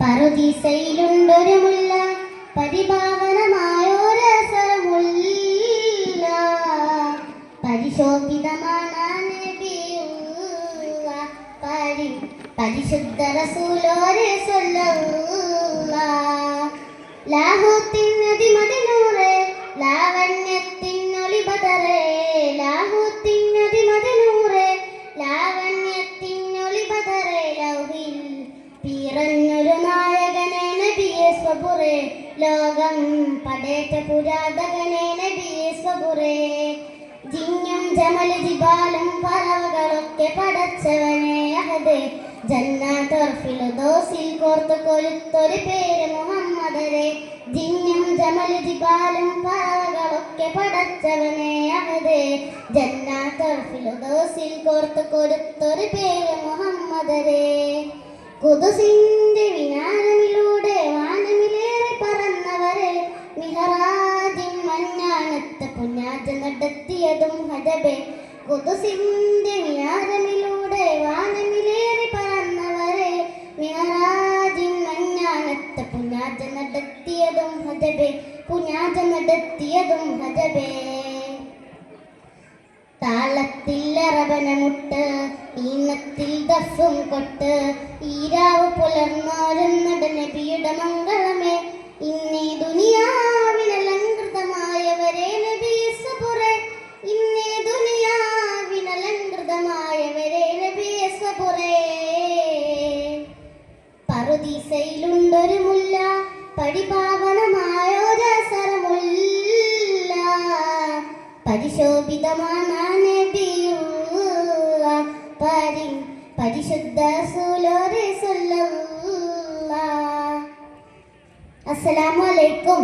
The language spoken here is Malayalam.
പറുദീസയിലുണ്ടൊരു മുല്ല പരിഭാവനമായൊരസരമുല്ല പരിശോഭിതമാണ് പരിശുദ്ധ റസൂലോരെ ലാഹൂത്തിനതി പിറന്നൊരു നായകനെ നബിയെ സ്വപുറേ ലോകം പടേറ്റ പുരാതകനെ നബിയെ സ്വപുറേ ജിഞ്ഞും ജമല ജിബാലും പറവകളൊക്കെ പടച്ചവനെ അഹദേ. ജന്നാത്തുർഫിൽ ദോസിൽ കോർത്ത് കൊലുത്തൊരു പേര് മുഹമ്മദരെ. ജിഞ്ഞും ജമല ജിബാലും പറവകളൊക്കെ പടച്ചവനെ അഹദേ. ദോസിൽ കോർത്ത് കൊലുത്തൊരു പേര് കുതുസിന്റെ വിനാരമിലൂടെ വാനമിലേറെ പറന്നവരെ മിഹറാദിൻ മഞ്ഞാനത്ത് പുഞ്ഞാജ നടത്തിയതും ഹജബെ. കുതുസിന്റെ വിനാനമിലൂടെ വാനമിലേറെ പറന്നവരെ മിഹറാദിൻ മഞ്ഞാനത്ത് പുഞ്ഞാജ നടത്തിയതും ഹജബെ. പുഞ്ഞാജ നടത്തിയതും ഹജബേ. താളത്തിൽ ഈണത്തിൽ ദഫും കൊട്ട് ഈരാവ് പുലർന്നോരുന്നട നബിയുടെ മംഗളമേ ഇന്നേ ദുനിയാവിനലങ്കൃതമായവരെ നബി സബുറെ ഇന്നേ ദുനിയാവിനലങ്കൃതമായവരെ നബി സബുറേ പറുദീസയിലുണ്ടൊരു മുല്ല പരിപാവനമായൊരസരമുല്ല പരിശോഭിതമാണ് പരി പരിശുദ്ധ സുലോരെ അസ്സലാമു അലൈക്കും.